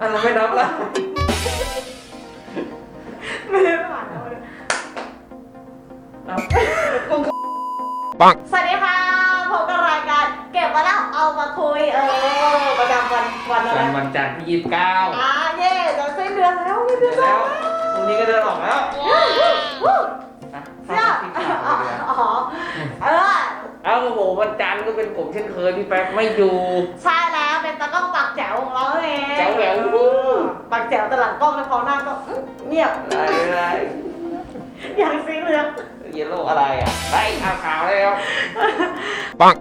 อะเราไม่นับละไม่ได้ผ่านแล้วเลยเอาสวัสดีค่ะพบกับรายการเก็บมาแล้วเอามาคุยเออประจำวันวันอะไรวันวันจันทร์ที่ยี่สิบเก้าอ่าเย่จะสิ้นเดือนแล้วไม่เดือนแล้แล้ววพรุ่งนี้ก็เดินออกแล้ววู้ เอ้าโอ้โหวันจันทร์ก็เป็นผมเช่นเคยพี่แป๊กไม่อยู่ ใช่แล้วเป็นตากล้องปากแจ๋วของเราเองแจ๋วแหวว ปากแจ๋วแต่หลังกล้องแล้วพอหน้าก็อื้อเงียบอะไรอะไรอย่างสีเหลืองเยลโล่อะไรอะไปข่าวข่าวแล้ว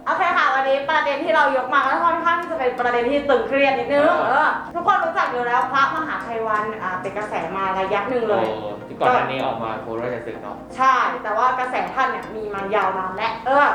โอเคค่ะวันนี้ประเด็นที่เรายกมาก็ค่อนข้างที่จะเป็นประเด็นที่ตึงเครียดนิดนึงเออทุกคนรู้จักอยู่แล้วพระมหาภัยวันอ่าเป็นกระแสมาระยะหนึ่งเลย โอ้ที่ก่อนอันนี้ออกมาโพสต์ว่าจะสึกเนาะ ใช่ แต่ว่ากระแสท่านเนี่ยมีมายาวนานและเออ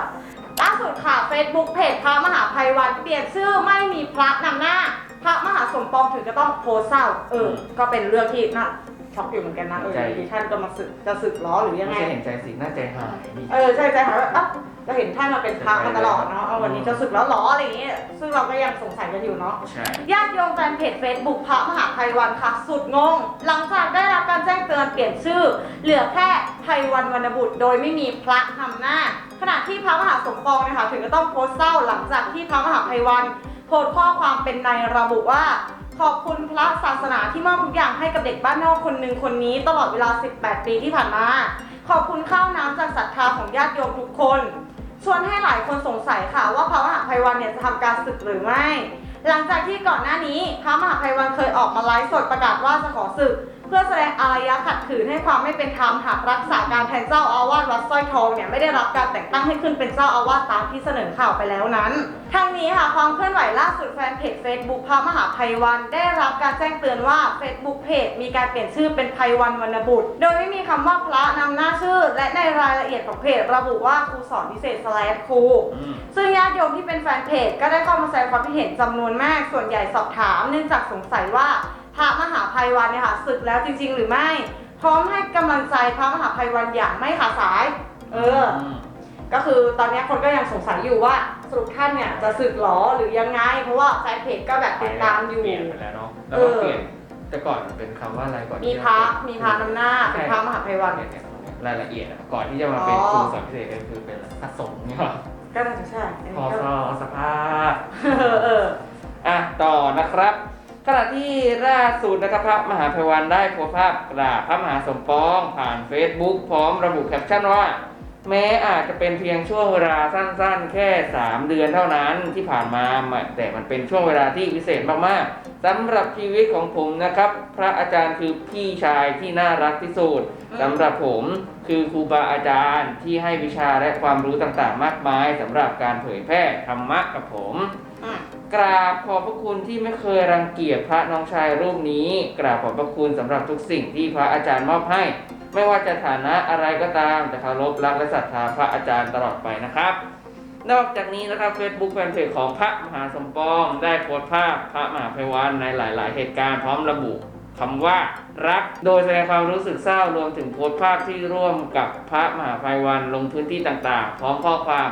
ล่าสุดค่ะ Facebook เพจพระมหาภัยวันเปลี่ยนชื่อไม่มีพระนำหน้า พระมหาสมปองถึงจะต้องโพสต์เศร้า เออ ก็เป็นเรื่องที่น่าช็อกอยู่เหมือนกันนะเอออยู่ดีท่านก็มาสึกจะสึกล้อหรือยังไม่ไง ใช่เห็นใจสิน่าใจหายดิเออใช่ใจหายว่าอะเราเห็นท่านมาเป็นพระมาตลอดเนาะเอาวันนี้จะสึกแล้วเหรออะไรอย่างเงี้ยซึ่งเราก็ยังสงสัยกันอยู่เนาะ ใช่ ญาติโยมแฟนเพจ Facebook พระมหาภัยวันค่ะ สุดงง หลังจากได้รับการแจ้งเตือนเปลี่ยนชื่อ เหลือแค่ภัยวันวรรณบุตร โดยไม่มีพระนำหน้า ขณะที่พระมหาสมปองนะคะถึงก็ต้องโพสต์เศร้าหลังจากที่พระมหาภัยวันโพสต์ข้อความเป็นในระบุว่า ขอบคุณพระศาสนาที่มอบทุกอย่างให้กับเด็กบ้านนอกคนหนึ่งคนนี้ ตลอดเวลา 18 ปีที่ผ่านมา ขอบคุณข้าวน้ำจากศรัทธาของญาติโยมทุกคนชวนให้หลายคนสงสัยค่ะว่าพระมหาภัยวันเนี่ยจะทำการศึกหรือไม่ หลังจากที่ก่อนหน้านี้พระมหาภัยวันเคยออกมาไลฟ์สดประกาศว่าจะขอศึก เพื่อแสดงอารยะขัดขืนให้ความไม่เป็นธรรมหากรักษาการแทนเจ้าอาวาสวัดสร้อยทองเนี่ยไม่ได้รับการแต่งตั้งให้ขึ้นเป็นเจ้าอาวาสตามที่เสนอข่าวไปแล้วนั้นทั้งนี้ค่ะความเคลื่อนไหวล่าสุดแฟนเพจ Facebook พระมหาภัยวัน ได้รับการแจ้งเตือนว่า Facebook เพจมีการเปลี่ยนชื่อเป็นภัยวันวรรณบุตร โดยไม่มีคำว่าพระนำหน้าชื่อ และในรายละเอียดของเพจระบุว่าครูสอนพิเศษสแลชครูซึ่งญาติโยมที่เป็นแฟนเพจก็ได้เข้ามาแสดงความคิดเห็นจำนวนมากส่วนใหญ่สอบถาม เนื่องจากสงสัยว่า พระมหาภัยวันเนี่ยค่ะศึกแล้วจริง ๆ หรือไม่ พร้อมให้กำลังใจพระมหาภัยวันอย่างไม่ขาดสาย เออมก็คือตอนนี้คนก็ยังสงสัยอยู่ว่าสรุปท่านเนี่ยจะศึกหรอหรือยังไง เพราะว่าแฟนเพจก็แบบติดตามอยู่ เปลี่ยนไปแล้วเนาะแล้วก็เออเปลี่ยนแต่ก่อนมันเป็นคำว่าอะไรก่อนมีพระมีพระนำหน้าเป็นพระมหาภัยวัน เนี่ยเนี่ยรายละเอียดอะก่อนที่จะมาเป็นอ๋อครูสอนพิเศษก็คือเป็นพระสงฆ์เนี่ยหรอก็น่าจะใช่อันพอนี้ก็สอสภาพเออเออ อะ ต่อนะครับ ขณะที่ล่าสุดนะครับพระมหาภัยวันได้โพสต์ภาพกราบพระมหาสมปอง ผ่าน Facebook พร้อมระบุแคปชั่นว่า แม้อาจจะเป็นเพียงช่วงเวลาสั้นๆ แค่ 3 เดือนเท่านั้นที่ผ่านมา แต่มันเป็นช่วงเวลาที่พิเศษมากๆสำหรับชีวิตของผมนะครับ พระอาจารย์คือพี่ชายที่น่ารักที่สุดสำหรับผมคือครูบาอาจารย์ที่ให้วิชาและความรู้ต่างๆ มากมายสำหรับการเผยแพร่ธรรมะกับผม กราบขอบพระคุณที่ไม่เคยรังเกียจพระน้องชายรูปนี้ กราบขอบพระคุณสำหรับทุกสิ่งที่พระอาจารย์มอบให้ ไม่ว่าจะฐานะอะไรก็ตามจะเคารพรักและศรัทธาพระอาจารย์ตลอดไปนะครับ นอกจากนี้นะครับ Facebook แฟนเพจของพระมหาสมปองได้โพสต์ภาพพระมหาภัยวันในหลาย ๆ เหตุการณ์พร้อมระบุคำว่ารักโดยแสดงความรู้สึกเศร้ารวมถึงโพสต์ภาพที่ร่วมกับพระมหาภัยวันลงพื้นที่ต่าง ๆ พร้อมข้อความ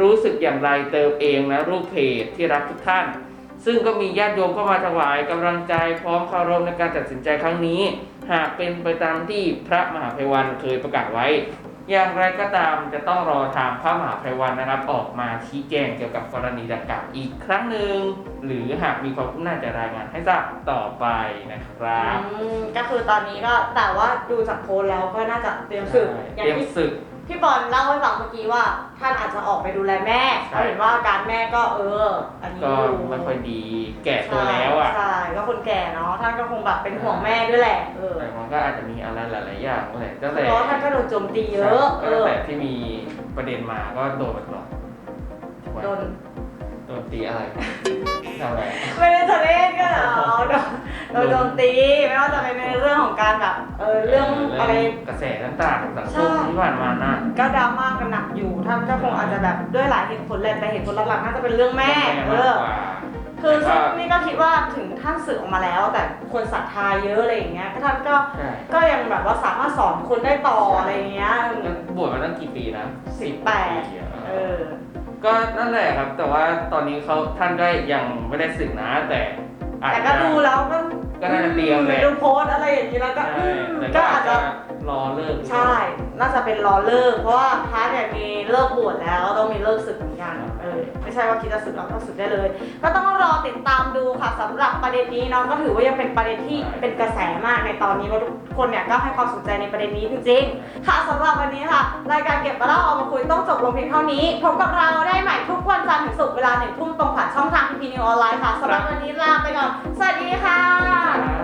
รู้สึกอย่างไรเติมเองและรูปเพจที่รักทุกท่าน ซึ่งก็มีญาติโยมเข้ามาถวายกำลังใจพร้อมเคารพในการตัดสินใจครั้งนี้ หากเป็นไปตามที่พระมหาภัยวันเคยประกาศไว้ อย่างไรก็ตามจะต้องรอทางพระมหาภัยวันนะครับ ออกมาชี้แจงเกี่ยวกับกรณีดังกล่าวอีกครั้งหนึ่งหรือหากมีความคืบหน้าจะรายงานให้ทราบต่อไปนะครับอืมก็คือตอนนี้ก็แต่ว่าดูจากโพสต์แล้วก็น่าจะเตรียมศึกอเตย่างรียมที่ ศึก พี่บอลเล่าให้ฟังเมื่อกี้ว่า ท่านอาจจะออกไปดูแลแม่ใช่ เขาเห็นว่าอาการแม่ก็เออ อันนี้ก็อยู่ไม่ค่อยดีแก่ตัวแล้วอะใช่ก็คนแก่เนาะท่านก็คงแบบเป็นห่วงแม่ด้วยแหละเออแต่มันก็อาจจะมีอะไรหลาย ๆ อย่างแหละตั้งแต่เพราะท่านก็โดนโจมตีเยอะ เอตั้งอแต่ที่มีประเด็นมาก็โดนมาตลอดถูกไหมโดนโดนตีอะไรทำอะไรไม่ได้จะเล่นก็เหรอโดน โดนโจมตีไม่ว่าจะเป็นในเรื่องของการแบบเออเรื่องอะไร กระแสต่างๆสังคใช่มที่ผ่านมาน่ะก็ดราม่ากันหนักอยู่ท่านก็คงอาจจะแบบด้วยหลายเหตุผลแหละแต่เหตุผลหลักๆน่าจะเป็นเรื่องแม่เอมากอกว่าคืคือแต่ก็นี่ก็คิดว่าถึงท่านสึกออกมาแล้ว แต่คนศรัทธาเยอะอะไรอย่างเงี้ยก็ท่านก็ใช่ก็ยังแบบว่าสามารถสอนคนได้ต่ออะไรอย่างเงี้ยก็บวชมาตั้งกี่ปีนะสิบแปดปีอะเออก็นั่นแหละครับ แต่ว่าตอนนี้เขาท่านก็ยังไม่ได้สึกนะแต่อาจแต่จะก็ดูแล้วก็ ก็น่าจะเตรียมแหละ ดูโพสต์อะไรอย่างนี้แล้วก็ใช่อืมแต่ก็ก็อาอาจจจะ จะ รอเลิกใช่ น่าจะเป็นรอเลิก เพราะว่าพระเนี่ยมีเลิกบวชแล้วต้องมีเลิกศึกเหมือนกันเออไม่ใช่ว่าคิดจะศึกแล้วก็ศึกได้เลย ก็ต้องรอติดตามดูค่ะสำหรับประเด็นนี้เนาะก็ถือว่ายังเป็นประเด็นที่เป็นกระแสมากในตอนนี้ว่าทุกคนเนี่ยก็ให้ความสนใจในประเด็นนี้จริงๆ ค่ะสำหรับวันนี้ค่ะ รายการเก็บมาเล่าเอามาคุยต้องจบลงเพียงเท่านี้พบกับเราได้ใหม่ทุกวันจันทร์ถึงศุกร์เวลาหนึ่งทุ่มตรงผ่านช่องทางพีพีนิวออนไลน์ค่ะสำหรับวันนี้ลาไปก่อนสวัสดีค่ะ